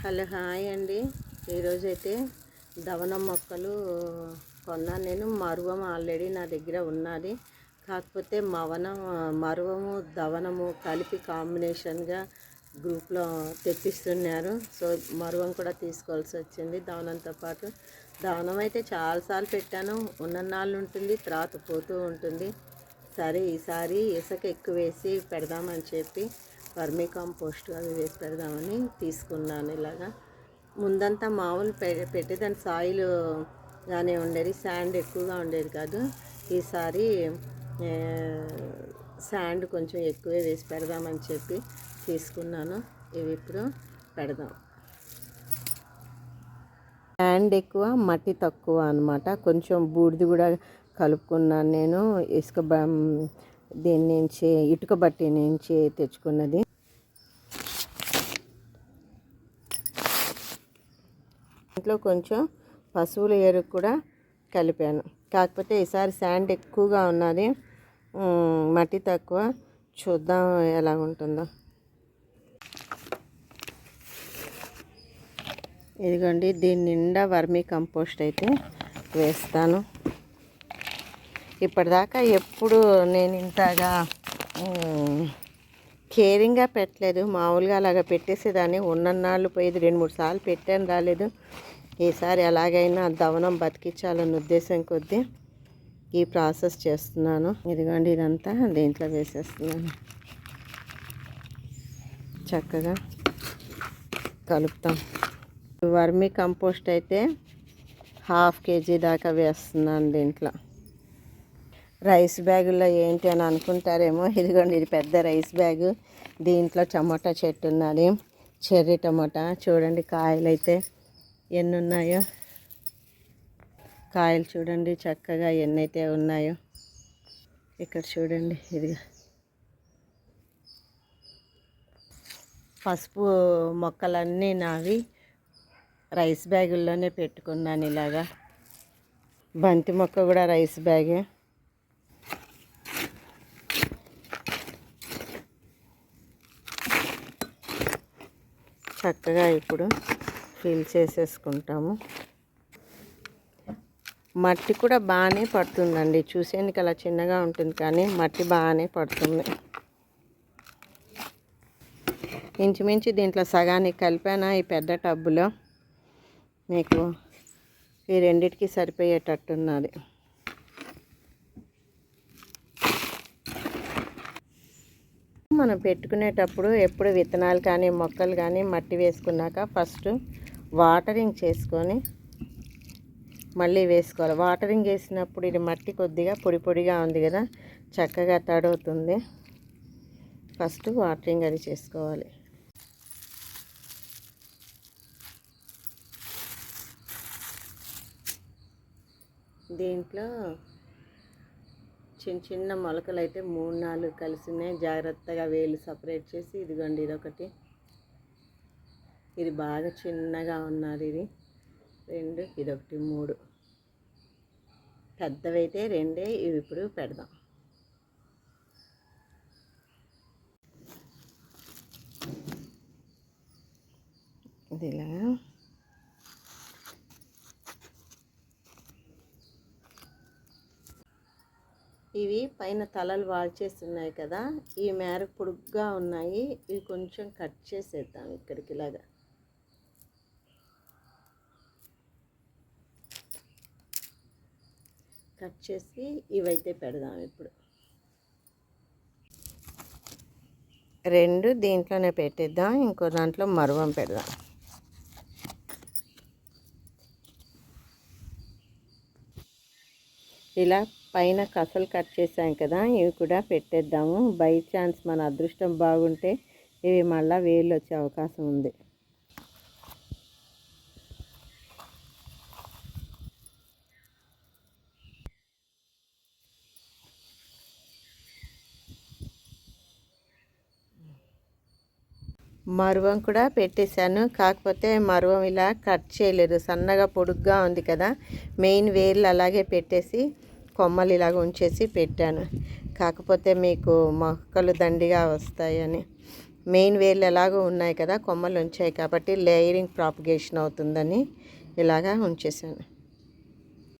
Hello hi అండి. ఈరోజైతే దవనం మొక్కలు కొన్నాను నేను. మరువం ఆల్రెడీ నా దగ్గర ఉన్నది. కాకపోతే మవనం మరువము దవనము కలిపి కాంబినేషన్గా గ్రూప్లో తెప్పిస్తున్నారు. సో మరువం కూడా తీసుకోవాల్సి వచ్చింది దవనంతో పాటు. దవనం అయితే చాలాసార్లు పెట్టాను. ఉన్ననాళ్ళు ఉంటుంది తర్వాత పోతూ ఉంటుంది. సరే ఈసారి ఇసుక ఎక్కువ వేసి పెడదామని చెప్పి వర్మీ కాంపోస్ట్ అవి వేసి పెడదామని తీసుకున్నాను ఇలాగా. ముందంతా మామూలు పె పెట్టేదాని సాయిల్ గానే ఉండేది శాండ్ ఎక్కువగా ఉండేది కాదు. ఈసారి శాండ్ కొంచెం ఎక్కువే వేసి పెడదామని చెప్పి తీసుకున్నాను. ఇవి ఇప్పుడు పెడదాం. శాండ్ ఎక్కువ మట్టి తక్కువ అనమాట కొంచెం బూడిది కూడా కలుపుకున్నాను నేను. ఇసుక బ దీని నుంచి ఇటుక బట్టి నుంచి తెచ్చుకున్నది. ఇంట్లో కొంచెం పశువుల ఎరువు కూడా కలిపాను. కాకపోతే ఈసారి శాండ్ ఎక్కువగా ఉన్నది. మట్టి తక్కువ. చూద్దాం ఎలా ఉంటుందో. ఇదిగోండి దీని నిండా వర్మీ కంపోస్ట్ అయితే వేస్తాను. ఇప్పటిదాకా ఎప్పుడు నేను ఇంతగా కేరింగ్గా పెట్టలేదు. మామూలుగా అలాగ పెట్టేసేదాన్ని. ఉన్నన్నాళ్ళు పోయేది రెండు మూడు సార్లు పెట్టాను రాలేదు. ఈసారి ఎలాగైనా దవనం బతికించాలన్న ఉద్దేశం కొద్దీ ఈ ప్రాసెస్ చేస్తున్నాను. ఇదిగోండి ఇదంతా దీంట్లో వేసేస్తున్నాను. చక్కగా కలుపుతాం. వర్మీ కంపోస్ట్ అయితే హాఫ్ కేజీ దాకా వేస్తున్నాను దీంట్లో. రైస్ బ్యాగుల్లో ఏంటి అని అనుకుంటారేమో. ఇదిగోండి ఇది పెద్ద రైస్ బ్యాగు. దీంట్లో టమాటా చెట్టు ఉన్నది. Cherry tomato. చూడండి కాయలు అయితే ఎన్ని ఉన్నాయో కాయలు చూడండి చక్కగా ఎన్నైతే ఉన్నాయో. ఇక్కడ చూడండి ఇది పసుపు మొక్కలన్నీ నావి రైస్ బ్యాగుల్లోనే పెట్టుకున్నాను ఇలాగా. బంతి మొక్క కూడా రైస్ బ్యాగే. చక్కగా ఇప్పుడు ఫిల్ చేసేసుకుంటాము. మట్టి కూడా బాగానే పడుతుందండి. చూసేందుకు అలా చిన్నగా ఉంటుంది కానీ మట్టి బాగానే పడుతుంది. ఇంచుమించు దీంట్లో సగానికి కలిపాను ఈ పెద్ద టబ్బులో. మీకు ఈ రెండిటికి సరిపోయేటట్టున్నది మనం పెట్టుకునేటప్పుడు ఎప్పుడు విత్తనాలు కానీ మొక్కలు కానీ మట్టి వేసుకున్నాక ఫస్ట్ వాటరింగ్ చేసుకొని మళ్ళీ వేసుకోవాలి. వాటరింగ్ వేసినప్పుడు ఇది మట్టి కొద్దిగా పొడి పొడిగా ఉంది కదా చక్కగా తడవుతుంది. ఫస్ట్ వాటరింగ్ అది చేసుకోవాలి. దీంట్లో చిన్న చిన్న మొలకలు అయితే మూడు నాలుగు కలిసినాయి జాగ్రత్తగా వేలు సపరేట్ చేసి ఇదిగోండి ఇదొకటి. ఇది బాగా చిన్నగా ఉన్నది ఇది. రెండు ఇదొకటి మూడు. పెద్దవైతే రెండే ఇవి ఇప్పుడు పెడదాం. ఇది ఇలా ఇవి పైన తలలు వాల్చేస్తున్నాయి కదా ఈ మేర పొడుగ్గా ఉన్నాయి. ఇవి కొంచెం కట్ చేసేద్దాం ఇక్కడికి ఇలాగా. కట్ చేసి ఇవైతే పెడదాం ఇప్పుడు. రెండు దీంట్లోనే పెట్టేద్దాం ఇంకో దాంట్లో మరువం పెడదాం. ఇలా పైన కసలు కట్ చేసాం కదా ఇవి కూడా పెట్టేద్దాము. బై ఛాన్స్ మన అదృష్టం బాగుంటే ఇవి మళ్ళీ వేలు వచ్చే అవకాశం ఉంది. మరువం కూడా పెట్టేశాను. కాకపోతే మరువం ఇలా కట్ చేయలేదు. సన్నగా పొడుగ్గా ఉంది కదా మెయిన్ వేర్లు అలాగే పెట్టేసి కొమ్మలు ఇలాగ ఉంచేసి పెట్టాను. కాకపోతే మీకు మొక్కలు దండిగా వస్తాయని. మెయిన్ వేర్లు ఎలాగో ఉన్నాయి కదా కొమ్మలు ఉంచాయి కాబట్టి లేయరింగ్ ప్రాపగేషన్ అవుతుందని ఇలాగా ఉంచేసాను.